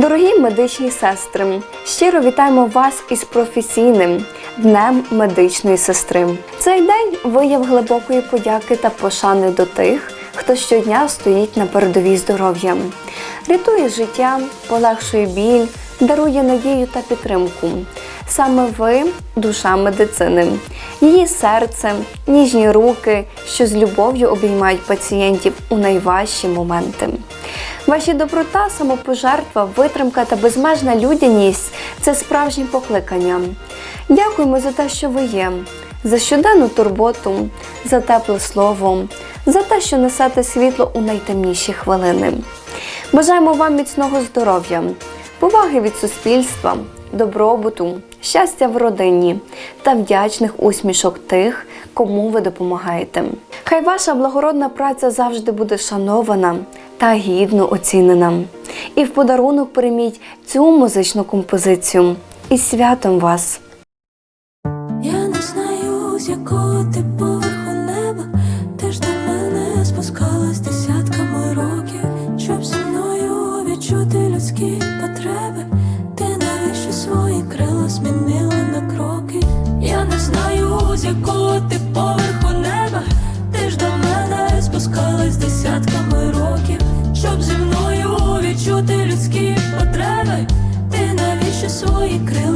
Дорогі медичні сестри, щиро вітаємо вас із професійним днем медичної сестри. Цей день вияв глибокої подяки та пошани до тих, хто щодня стоїть на передовій здоров'я, рятує життя, полегшує біль, дарує надію та підтримку. Саме ви душа медицини, її серце, ніжні руки, що з любов'ю обіймають пацієнтів у найважчі моменти. Ваші доброта, самопожертва, витримка та безмежна людяність це справжнє покликання. Дякуємо за те, що ви є, за щоденну турботу, за тепле слово, за те, що несете світло у найтемніші хвилини. Бажаємо вам міцного здоров'я, поваги від суспільства, добробуту, щастя в родині та вдячних усмішок тих, кому ви допомагаєте. Хай ваша благородна праця завжди буде шанована та гідно оцінена. І в подарунок прийміть цю музичну композицію. Із святом вас! Я не знаю, з якого ти поверху неба, ти ж до мене спускалась десятками років, щоб зі мною відчути людські потреби. Ти навіщо свої крила змінила на кроки? Я не знаю, з якого ти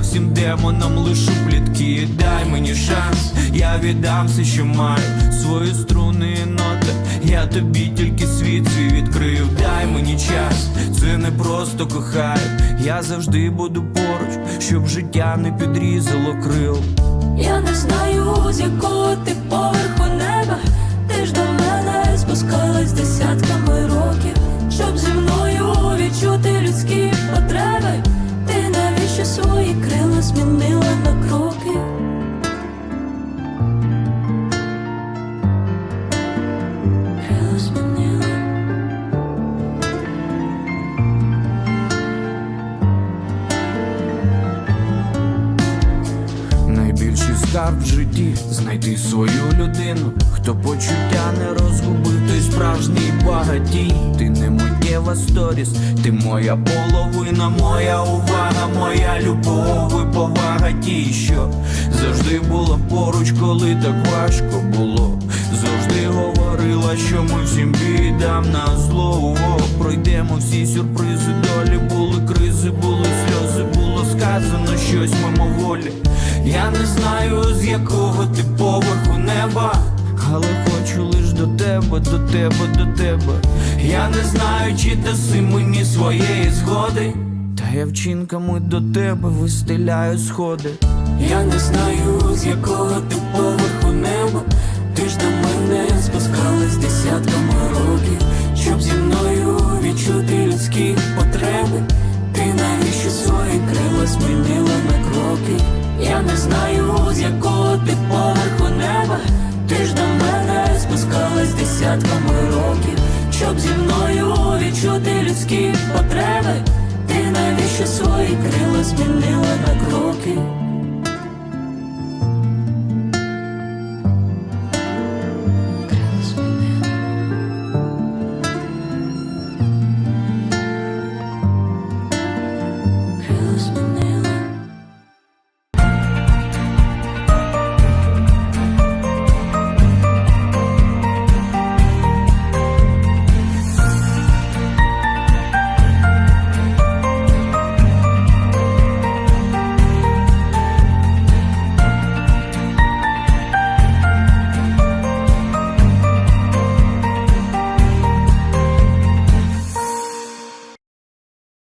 всім демонам лишу плітки, дай мені шанс, я віддам все, що маю, свої струни і ноти, я тобі тільки світ свій відкрив, дай мені час, це не просто кохаю, я завжди буду поруч, щоб життя не підрізало крил. Я не знаю, з якого ти поверху неба, ти ж до мене спускалась десятками років, щоб зі мною відчути людські скарб в житті знайти свою людину, хто почуття не розгубив, той справжній багатій. Ти не миттєва сторіс, ти моя половина, моя увага, моя любов і повага ті, що завжди була поруч, коли так важко було. Завжди говорила, що ми всім бідам на зло. Пройдемо всі сюрпризи, долі сказано щось мимоволі. Я не знаю, з якого ти поверху неба, але хочу лиш до тебе, до тебе, до тебе. Я не знаю, чи даси мені своєї згоди. Та я вчинками до тебе вистеляю сходи. Я не знаю, з якого змінили ми кроки. Я не знаю, з якого ти поверху неба. Ти ж до мене спускалась десятками років, щоб зі мною відчути людські потреби. Ти навіщо свої крила змінила на кроки?